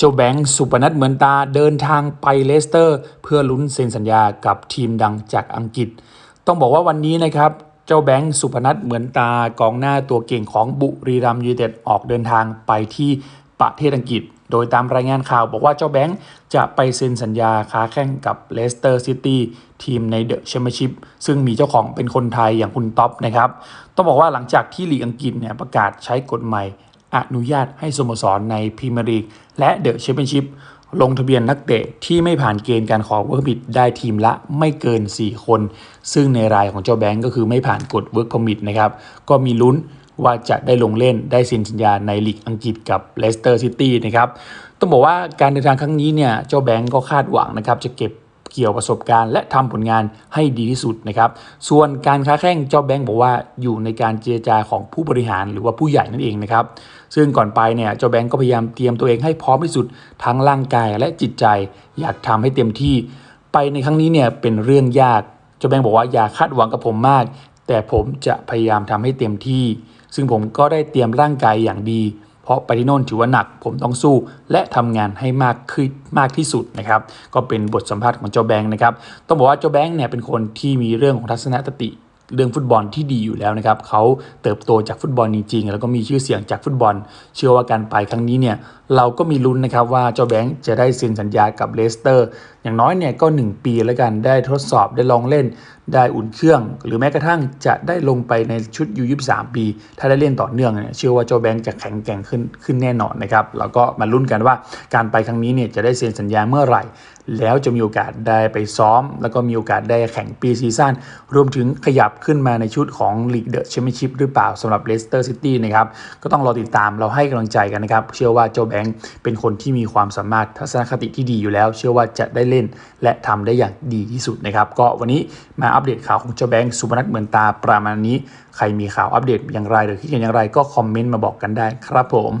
เจ้าแบงค์สุปนัทเหมือนตาเดินทางไปเลสเตอร์ เพื่อลุ้นเซ็นสัญญากับทีมดังจากอังกฤษ ต้องบอกว่าวันนี้นะครับเจ้าแบงค์สุพนัทเหมือนตากองหน้าตัวเก่งของบุรีรัมยูเต็ดออกเดินทางไปที่ประเทศอังกฤษ โดยตามรายงานข่าวบอกว่าเจ้าแบงค์จะไปเซ็นสัญญาค้าแข่งกับเลสเตอร์ซิตี้ทีมในเดอะแชมเปี้ยนชิพซึ่งมีเจ้าของเป็นคนไทยอย่างคุณท็อปนะครับ ต้องบอกว่าหลังจากที่ลีกอังกฤษเนี่ยประกาศใช้กฎใหม่ อนุญาตให้สโมสรในพรีเมียร์ลีกและเดอะแชมเปี้ยนชิพลงทะเบียนนักเตะที่ไม่ผ่านเกณฑ์การขอเวิร์กพ m ิ t ได้ทีมละไม่เกิน 4 คน ซึ่งในรายของเจ้าแบงก์ก็คือไม่ผ่านกฎเวิร์กพ m ิ t นะครับ ก็มีลุ้นว่าจะได้ลงเล่นได้เซ็นสัญญาในลีกอังกฤษกับเลสเตอร์ซิตี้นะครับ ต้องบอกว่าการเดินทางครั้งนี้เนี่ยเจ้าแบงก์ก็คาดหวังนะครับจะเก็บ เกี่ยวประสบการณ์และทำผลงานให้ดีที่สุดนะครับ ส่วนการค้าแข่งเจ้าแบงค์บอกว่าอยู่ในการเจรจาของผู้บริหารหรือว่าผู้ใหญ่นั่นเองนะครับ ซึ่งก่อนไปเนี่ยเจ้าแบงค์ก็พยายามเตรียมตัวเองให้พร้อมที่สุดทั้งร่างกายและจิตใจ อยากทำให้เต็มที่ ไปในครั้งนี้เนี่ยเป็นเรื่องยากเจ้าแบงค์บอกว่าอย่าคาดหวังกับผมมาก แต่ผมจะพยายามทำให้เต็มที่ ซึ่งผมก็ได้เตรียมร่างกายอย่างดี ราะไปที่โน่นถือว่าหนักผมต้องสู้ และทำงานให้มากขึ้นมากที่สุดนะครับก็เป็นบทสัมภาษณ์ของเจ้าแบงค์นะครับต้องบอกว่าเจ้าแบงค์เนี่ยเป็นคนที่มีเรื่องของทัศนคติ เรื่องฟุตบอลที่ดีอยู่แล้วนะครับเขาเติบโตจากฟุตบอลจริงๆแล้วก็มีชื่อเสียงจากฟุตบอล เชื่อว่าการไปครั้งนี้เนี่ยเราก็มีลุ้นนะครับว่าเจ้าแบงค์จะได้เซ็นสัญญากับเลสเตอร์ อย่างน้อยเนี่ยก็ 1 ปีแล้วกันได้ทดสอบได้ลองเล่น ได้อุ่นเครื่อง หรือแม้กระทั่งจะได้ลงไปในชุดยู23ปี ถ้าได้เล่นต่อเนื่องเนี่ยเชื่อว่าเจ้าแบงค์จะแข็งแกร่งขึ้นขึ้นแน่นอนนะครับแล้วก็มาลุ้นกันว่าการไปครั้งนี้เนี่ยจะได้เซ็นสัญญาเมื่อไหร่แล้วจะมีโอกาสได้ไปซ้อม แล้วก็มีโอกาสได้แข่งปีซีซั่นรวมถึงขยับขึ้นมาในชุดของลีกเดอะแชมเปี้ยนชิพหรือเปล่าสำหรับเลสเตอร์ซิตี้นะครับก็ต้องรอติดตามเราให้กำลังใจกันนะครับ เชื่อว่าเจ้าแบงค์เป็นคนที่มีความสามารถทัศนคติที่ดีอยู่แล้ว เชื่อว่าจะได้เล่น และทำได้อย่างดีที่สุดนะครับ ก็วันนี้มาอัปเดตข่าวของเจ้าแบงค์สุพนัทเหมือนตาประมาณนี้ ใครมีข่าวอัปเดตอย่างไรหรือคิดเห็นอย่างไรก็คอมเมนต์มาบอกกันได้ครับผม